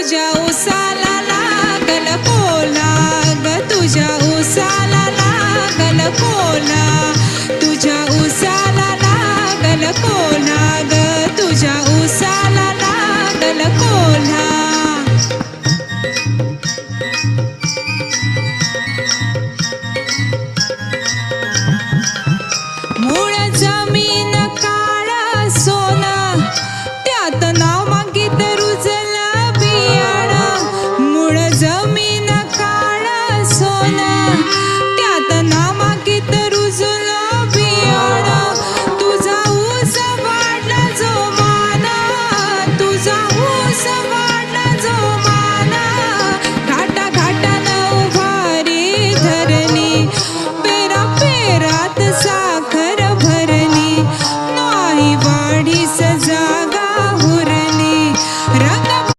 तुझ्या उसाला लागल कोला ग तुझ्या उसाला लागल कोला. तुझ्या उसाला लागल कोला ग तुझ्या उसाला लागल कोला. मूळ जमीन का जमीन